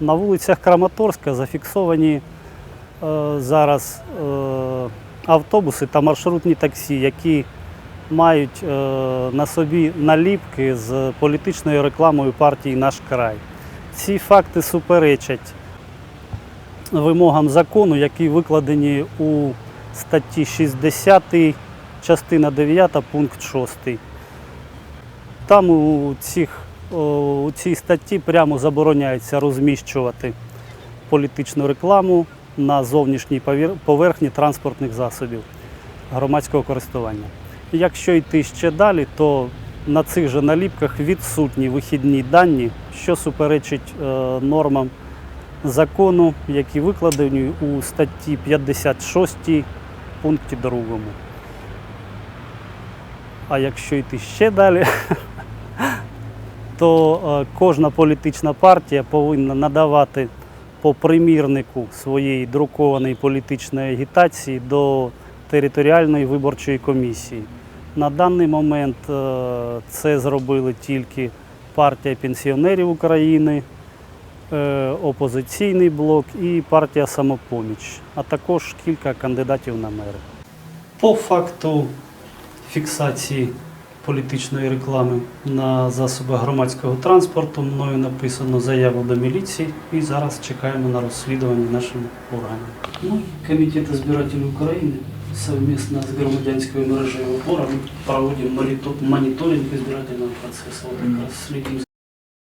На вулицях Краматорська зафіксовані е, зараз е, автобуси та маршрутні таксі, які мають е, на собі наліпки з політичною рекламою партії Наш край. Ці факти суперечать вимогам закону, які викладені у статті 60, частина 9, пункт 6. Там у, цих, у цій статті прямо забороняється розміщувати політичну рекламу на зовнішній поверхні транспортних засобів громадського користування. Якщо йти ще далі, то на цих же наліпках відсутні вихідні дані, що суперечить е, нормам закону, які викладені у статті 56 пункті 2. А якщо йти ще далі, то е, кожна політична партія повинна надавати по примірнику своєї друкованої політичної агітації до територіальної виборчої комісії. На даний момент е, це зробили тільки партія пенсіонерів України, е, опозиційний блок і партія самопоміч, а також кілька кандидатів на мери. По факту фіксації політичної реклами на засобах громадського транспорту. Мною написано заяву до міліції. І зараз чекаємо на розслідування нашим органам. Ну, Комітет збирателів України совместно з громадянською мережей опора проводимо моніторинг монитор- мониторинг